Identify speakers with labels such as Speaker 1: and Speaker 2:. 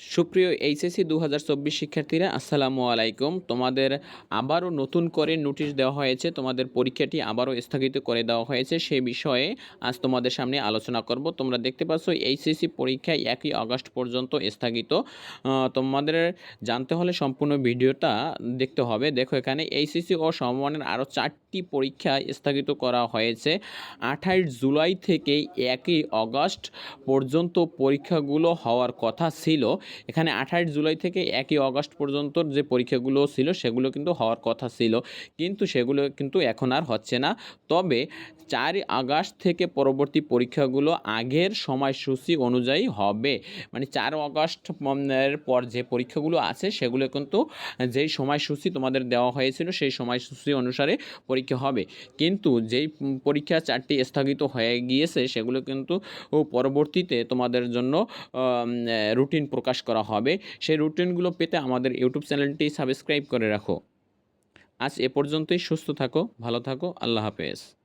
Speaker 1: সুপ্রিয় এইচএসসি দু হাজার চব্বিশ শিক্ষার্থীরা, আসসালামু আলাইকুম। তোমাদের আবারও নতুন করে নোটিশ দেওয়া হয়েছে, তোমাদের পরীক্ষাটি আবারও স্থগিত করে দেওয়া হয়েছে। সে বিষয়ে আজ তোমাদের সামনে আলোচনা করব। তোমরা দেখতে পাচ্ছ, এইচএসসি পরীক্ষা একই আগস্ট পর্যন্ত স্থগিত। তোমাদের জানতে হলে সম্পূর্ণ ভিডিওটা দেখতে হবে। দেখো এখানে এইচএসসি ও সমমানের আরও চারটি পরীক্ষা স্থগিত করা হয়েছে। আঠাইশ জুলাই থেকে একই আগস্ট পর্যন্ত পরীক্ষাগুলো হওয়ার কথা ছিল। এখানে আঠাশ জুলাই থেকে একই আগস্ট পর্যন্ত যে পরীক্ষাগুলো ছিল, সেগুলো কিন্তু হওয়ার কথা ছিল। কিন্তু সেগুলো কিন্তু এখন আর হচ্ছে না। তবে চারই আগস্ট থেকে পরবর্তী পরীক্ষাগুলো আগের সময়সূচি অনুযায়ী হবে। মানে চার আগস্ট এর পর যে পরীক্ষাগুলো আছে, সেগুলো কিন্তু যেই সময়সূচি তোমাদের দেওয়া হয়েছিল, সেই সময়সূচি অনুসারে পরীক্ষা হবে। কিন্তু যেই পরীক্ষা চারটি স্থগিত হয়ে গিয়েছে, সেগুলো কিন্তু পরবর্তীতে তোমাদের জন্য রুটিন প্রকাশ করা হবে, সেই রুটিনগুলো পেতে আমাদের ইউটিউব চ্যানেলটি সাবস্ক্রাইব করে রাখো। আজ এ পর্যন্তই, সুস্থ থাকো, ভালো থাকো, আল্লাহ হাফেজ।